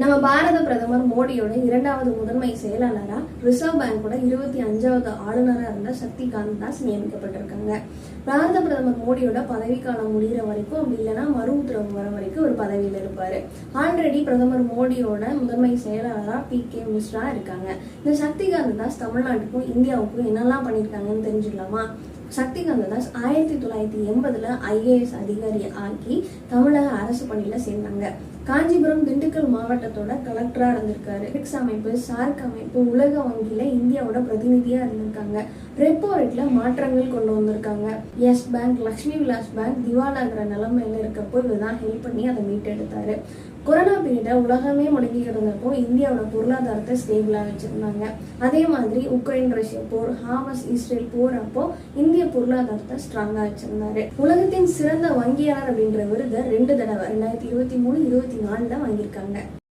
நம்ம பாரத பிரதமர் மோடியோட இரண்டாவது முதன்மை செயலாளரா ரிசர்வ் பேங்கோட இருபத்தி அஞ்சாவது ஆளுநராக இருந்த சக்திகாந்த் தாஸ் நியமிக்கப்பட்டிருக்காங்க. பாரத பிரதமர் மோடியோட பதவிக்காலம் முடிகிற வரைக்கும் அப்படி இல்லைன்னா மறு உத்தரவு வர வரைக்கும் ஒரு பதவியில் இருப்பார். ஆல்ரெடி பிரதமர் மோடியோட முதன்மை செயலாளராக பி கே மிஸ்ரா இருக்காங்க. இந்த சக்திகாந்த் தாஸ் தமிழ்நாட்டுக்கும் இந்தியாவுக்கும் என்னெல்லாம் பண்ணியிருக்காங்கன்னு தெரிஞ்சுக்கலாமா? சக்திகாந்த தாஸ் ஆயிரத்தி தொள்ளாயிரத்தி எண்பதுல ஐஏஎஸ் அதிகாரி ஆக்கி தமிழக அரசு பணியில சேர்ந்தாங்க. காஞ்சிபுரம் திண்டுக்கல் மாவட்டத்தோட கலெக்டரா இருந்திருக்காரு. பிரிக்ஸ் அமைப்பு சார்க் அமைப்பு உலக வங்கியில இந்தியாவோட பிரதிநிதியா இருந்திருக்காங்க. ரெப்போ ரேட்ல மாற்றங்கள் கொண்டு வந்திருக்காங்க. Yes bank Lakshmi Vilas bank திவாலாகிற நிலைமையில இருக்கப்போ இவர் தான் ஹெல்ப் பண்ணி அதை மீட்டெடுத்தாரு. கொரோனா பீரியட உலகமே முடங்கி கிடந்தப்போ இந்தியாவோட பொருளாதாரத்தை ஸ்டேபிளா வச்சிருந்தாங்க. அதே மாதிரி உக்ரைன் ரஷ்யா போர் ஹாமஸ் இஸ்ரேல் போர் அப்போ இந்திய பொருளாதாரத்தை ஸ்ட்ராங்கா வச்சிருந்தாரு. உலகத்தின் சிறந்த வங்கியாளர் அப்படின்ற விருதை ரெண்டு தடவை ரெண்டாயிரத்தி இருபத்தி மூணு இருபத்தி நாலுல வாங்கியிருக்காங்க.